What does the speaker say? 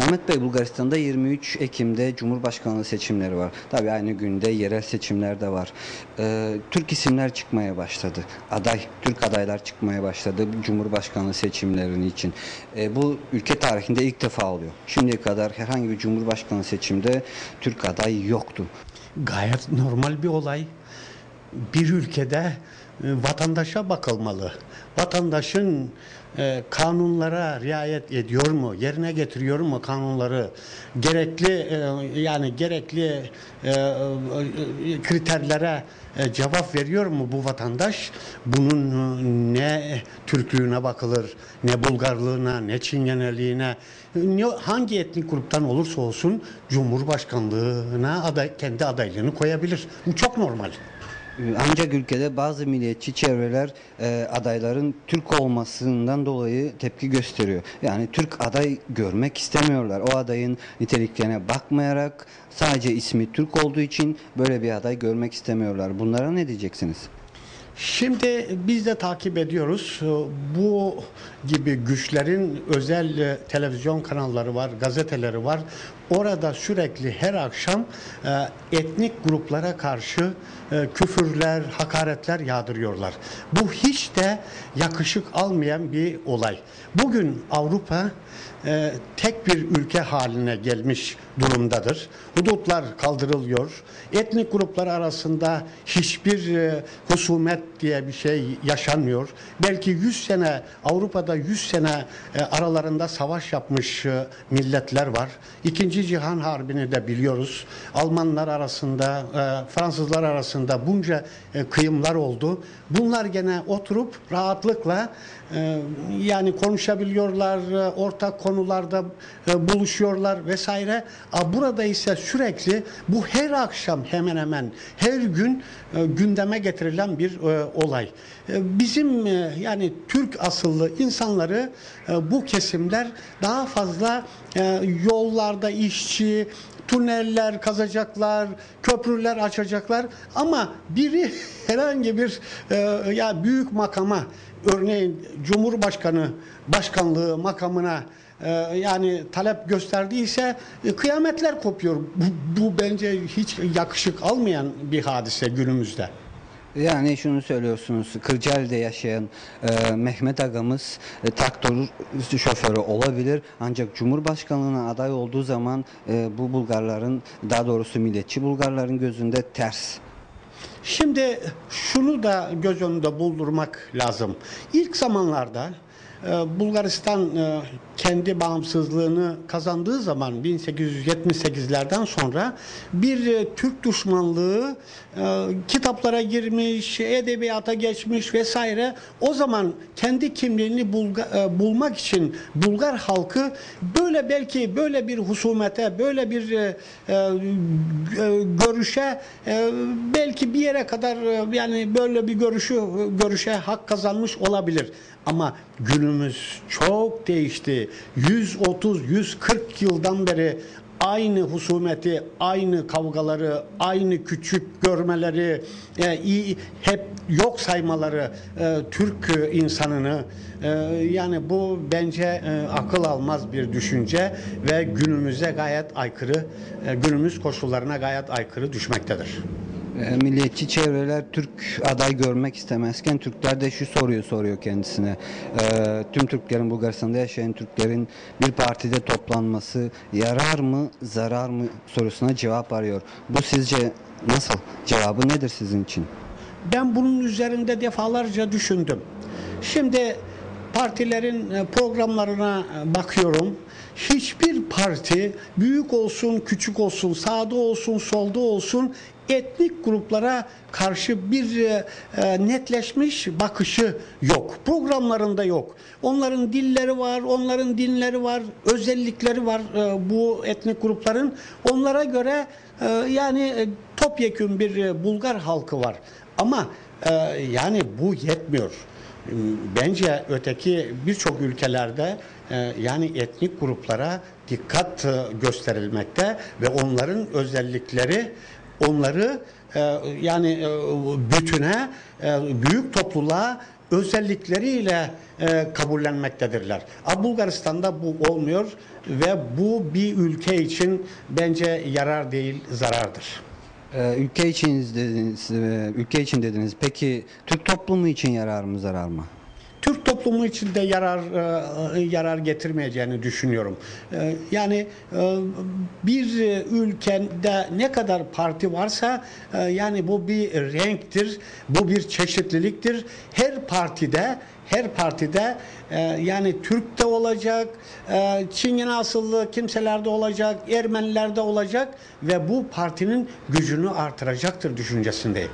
Mehmet Bey Bulgaristan'da 23 Ekim'de Cumhurbaşkanlığı seçimleri var. Tabii aynı günde yerel seçimler de var. Ee, Türk isimler çıkmaya başladı. Aday, Türk adaylar çıkmaya başladı Cumhurbaşkanlığı seçimlerinin için. Ee, bu ülke tarihinde ilk defa oluyor. Şimdiye kadar herhangi bir Cumhurbaşkanlığı seçimde Türk aday yoktu. Gayet normal bir olay. Bir ülkede e, vatandaşa bakılmalı. Vatandaşın e, kanunlara riayet ediyor mu, yerine getiriyor mu kanunları, gerekli e, yani gerekli kriterlere cevap veriyor mu bu vatandaş? Bunun ne Türklüğüne bakılır, ne Bulgarlığına, ne Çingeneliğine, ne, hangi etnik gruptan olursa olsun Cumhurbaşkanlığına aday, kendi adaylığını koyabilir. Bu çok normal. Ancak ülkede bazı milliyetçi çevreler e, adayların Türk olmasından dolayı tepki gösteriyor. Yani Türk aday görmek istemiyorlar. O adayın niteliklerine bakmayarak sadece ismi Türk olduğu için böyle bir aday görmek istemiyorlar. Bunlara ne diyeceksiniz? Şimdi biz de takip ediyoruz. Bu gibi güçlerin özel e, televizyon kanalları var, gazeteleri var. Orada sürekli her akşam e, etnik gruplara karşı e, küfürler, hakaretler yağdırıyorlar. Bu hiç de yakışık almayan bir olay. Bugün Avrupa tek bir ülke haline gelmiş durumdadır. Hudutlar kaldırılıyor. Etnik gruplar arasında hiçbir e, husumet diye bir şey yaşanmıyor. Belki 100 sene Avrupa'da 100 sene e, aralarında savaş yapmış e, milletler var. İkinci Cihan Harbi'ni de biliyoruz. Almanlar arasında, e, Fransızlar arasında bunca e, kıyımlar oldu. Bunlar gene oturup rahatlıkla yani konuşabiliyorlar, ortak konularda buluşuyorlar vesaire. A, Burada ise sürekli bu her akşam hemen hemen her gün gündeme getirilen bir e, olay. E, Bizim e, yani Türk asıllı insanları e, bu kesimler daha fazla e, yollarda işçi, tüneller kazacaklar, köprüler açacaklar ama biri herhangi bir e, ya büyük makama örneğin Cumhurbaşkanı başkanlığı makamına e, yani talep gösterdiyse e, kıyametler kopuyor. Bu, bu bence hiç yakışık almayan bir hadise günümüzde. Yani şunu söylüyorsunuz, Kırcaali'de yaşayan e, Mehmet Agamız e, traktör şoförü olabilir. Ancak Cumhurbaşkanlığına aday olduğu zaman e, bu Bulgarların, daha doğrusu milliyetçi Bulgarların gözünde ters. Şimdi şunu da göz önünde bulundurmak lazım. İlk zamanlarda Bulgaristan e, kendi bağımsızlığını kazandığı zaman 1878'lerden sonra bir e, Türk düşmanlığı e, kitaplara girmiş, edebiyata geçmiş vesaire. O zaman kendi kimliğini bulga- bulmak için Bulgar halkı böyle belki böyle bir husumete, böyle bir görüşe belki bir yere kadar yani böyle bir görüşü görüşe hak kazanmış olabilir. Ama günümüz çok değişti. 130-140 yıldan beri aynı husumeti, aynı kavgaları, aynı küçük görmeleri, e, iyi, hep yok saymaları e, Türk insanını e, yani bu bence e, akıl almaz bir düşünce ve günümüze gayet aykırı, e, günümüz koşullarına gayet aykırı düşmektedir. E, milliyetçi çevreler Türk aday görmek istemezken Türkler de şu soruyu soruyor kendisine. E, tüm Türklerin Bulgaristan'da yaşayan Türklerin bir partide toplanması yarar mı zarar mı sorusuna cevap arıyor. Bu sizce nasıl? Cevabı nedir sizin için? Ben bunun üzerinde defalarca düşündüm. Şimdi partilerin e, programlarına e, bakıyorum. Hiçbir parti büyük olsun, küçük olsun, sağda olsun, solda olsun etnik gruplara karşı bir e, e, netleşmiş bakışı yok. Programlarında yok. Onların dilleri var, onların dinleri var, özellikleri var e, bu etnik grupların. Onlara göre e, yani e, topyekün bir e, Bulgar halkı var. Ama e, yani bu yetmiyor. Bence öteki birçok ülkelerde yani etnik gruplara dikkat gösterilmekte ve onların özellikleri onları e, yani e, bütüne, e, büyük topluluğa özellikleriyle e, kabullenmektedirler. Ama Bulgaristan'da bu olmuyor ve bu bir ülke için bence yarar değil zarardır. Ee, ülke için dediniz, ülke için dediniz. Peki Türk toplumu için yarar mı zarar mı? Toplumu için de yarar e, yarar getirmeyeceğini düşünüyorum. E, Yani e, bir e, ülkede ne kadar parti varsa e, yani bu bir renktir, bu bir çeşitliliktir. Her partide her partide e, yani Türk de olacak, e, Çingene asıllı kimselerde olacak, Ermenilerde olacak ve bu partinin gücünü artıracaktır düşüncesindeyim.